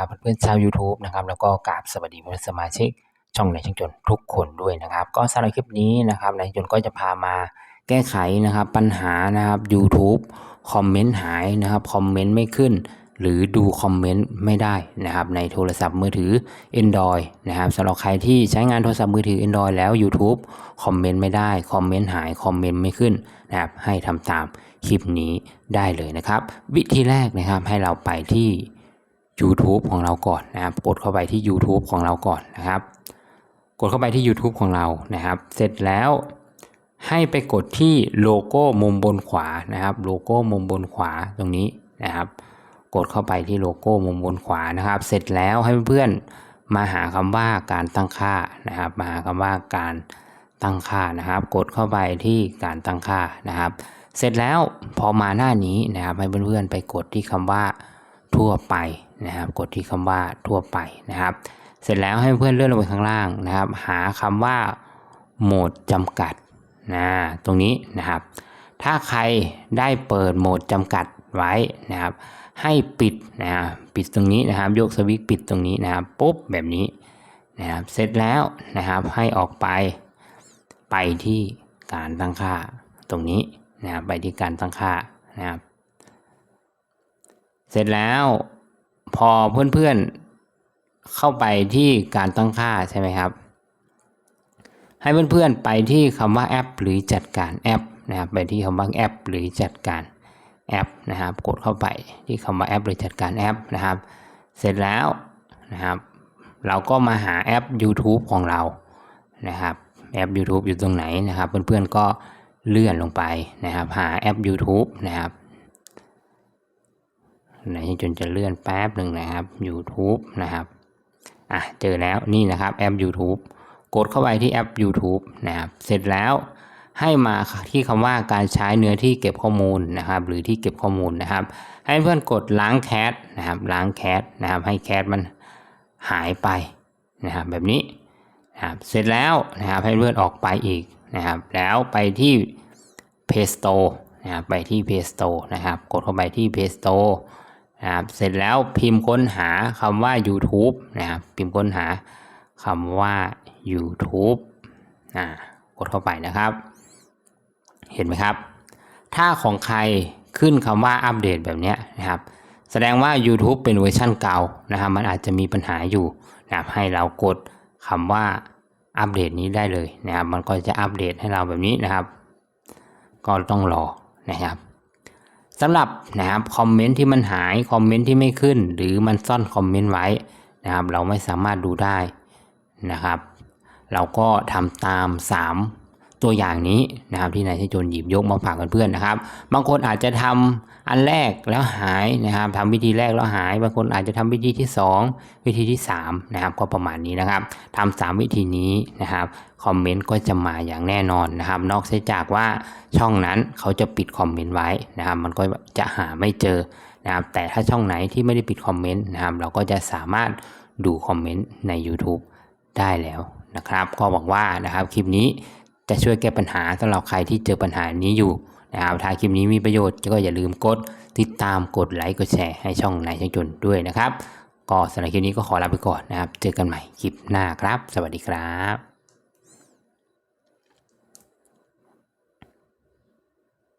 นะครับเพื่อนๆชาว YouTube นะครับแล้วก็กราบสวัสดีเพื่อนสมาชิกช่องในช่างจนทุกคนด้วยนะครับ ก็สำหรับคลิปนี้นะครับในช่างจนก็จะพามาแก้ไขนะครับ ปัญหานะครับ YouTube คอมเมนต์หายนะครับคอมเมนต์ไม่ขึ้น หรือดูคอมเมนต์ไม่ได้นะครับ ในโทรศัพท์มือถือ Android นะครับสำหรับใครที่ใช้งานโทรศัพท์มือถือ Android แล้ว YouTube คอมเมนต์ไม่ได้คอมเมนต์หายคอมเมนต์ไม่ขึ้นนะครับให้ทำตามคลิปนี้ได้เลยนะครับ วิธีแรกนะครับให้เราไปที่ YouTube ของเราก่อนนะครับ กดเข้าไปที่ YouTube ของเราก่อนนะครับ กดเข้าไปที่ YouTube ของเรานะครับ เสร็จแล้วให้ไปกดที่โลโก้มุมบนขวานะครับ โลโก้มุมบนขวาตรงนี้นะครับ กดเข้าไปที่โลโก้มุมบนขวานะครับ เสร็จแล้วให้เพื่อนๆมาหาคำว่าการตั้งค่านะครับ มาหาคำว่าการตั้งค่านะครับ กดเข้าไปที่การตั้งค่านะครับ เสร็จแล้วพอมาหน้านี้นะครับให้เพื่อนๆไปกดที่คำว่าทั่วไป นะครับ กดที่คำว่าทั่วไปนะครับ เสร็จแล้วให้เพื่อนเลื่อนลงไปข้างล่างนะครับ หาคำว่าโหมดจำกัดนะตรงนี้นะครับ ถ้าใครได้เปิดโหมดจำกัดไว้นะครับ ให้ปิดนะครับปิดตรงนี้นะครับ ยกสวิตช์ปิดตรงนี้นะครับปุ๊บแบบนี้นะครับเสร็จแล้วนะครับให้ออกไปไปที่การตั้งค่าตรงนี้นะครับไปที่การตั้งค่านะครับ เสร็จแล้ว พอเพื่อนๆเข้าไปที่การตั้งค่าใช่ไหมครับ ให้เพื่อนๆไปที่คำว่าแอป หรือจัดการแอปนะครับไปที่คำว่าแอป หรือจัดการแอปนะครับ กดเข้าไปที่คำว่าแอป หรือจัดการแอปนะครับ เสร็จแล้วนะครับ เราก็มาหาแอป YouTube ของเรานะครับแอป YouTube อยู่ตรงไหนนะครับ เพื่อนๆก็เลื่อนลงไปนะครับ หาแอป YouTube นะครับ ไหนจนจะเลื่อนแป๊บหนึ่งนะครับ YouTube นะครับอะเจอแล้วนี่นะครับแอป YouTube กดเข้าไปที่แอป YouTube นะครับเสร็จแล้วให้มาที่คำว่าการใช้เนื้อที่เก็บข้อมูลนะครับ หรือที่เก็บข้อมูลนะครับ ให้เพื่อนกดล้างแคชนะครับ ล้างแคชนะครับ ให้แคชมันหายไปนะครับ แบบนี้นะครับเสร็จแล้วนะครับให้เพื่อนออกไปอีกนะครับ แล้วไปที่ Play Store นะครับไปที่ Play Store นะครับ กดเข้าไปที่ Play Store นะครับเสร็จแล้วพิมพ์ค้นหาคำว่า YouTube นะครับพิมพ์ค้นหาคำว่า YouTube อ่ากดเข้าไปนะครับ เห็นไหมครับ ถ้าของใครขึ้นคำว่าอัปเดตแบบนี้นะครับ แสดงว่า YouTube เป็นเวอร์ชันเก่านะครับมันอาจจะมีปัญหาอยู่นะครับให้เรากดคำว่าอัปเดตนี้ได้เลยนะครับ มันก็จะอัปเดตให้เราแบบนี้นะครับ ก็ต้องรอนะครับ สำหรับนะครับคอมเมนต์ที่มันหายคอมเมนต์ที่ไม่ขึ้น หรือมันซ่อนคอมเมนต์ไว้นะครับ เราไม่สามารถดูได้นะครับ เราก็ทำตาม 3 ตัวอย่างนี้นะครับที่นายชัยจนหยิบยกมาฝากเพื่อนๆนะครับ บางคนอาจจะทำอันแรกแล้วหายนะครับทำวิธีแรกแล้วหาย บางคนอาจจะทำวิธีที่ 2 วิธีที่3นะครับก็ประมาณนี้นะครับทำ3วิธีนี้นะครับคอมเมนต์ก็จะมาอย่างแน่นอนนะครับ นอกเสียจากว่าช่องนั้นเขาจะปิดคอมเมนต์ไว้นะครับ มันก็จะหาไม่เจอนะครับ แต่ถ้าช่องไหนที่ไม่ได้ปิดคอมเมนต์นะครับ เราก็จะสามารถดูคอมเมนต์ใน YouTube ได้แล้วนะครับ ก็หวังว่านะครับคลิปนี้ จะช่วยแก้ปัญหาสำหรับใครที่เจอปัญหานี้อยู่นะครับถ้าคลิปนี้มีประโยชน์ก็อย่าลืมกดติดตามกดไลค์กดแชร์ให้ช่องนายช่างจนด้วยนะครับ ก็สำหรับคลิปนี้ก็ขอลาไปก่อนนะครับ เจอกันใหม่คลิปหน้าครับ สวัสดีครับ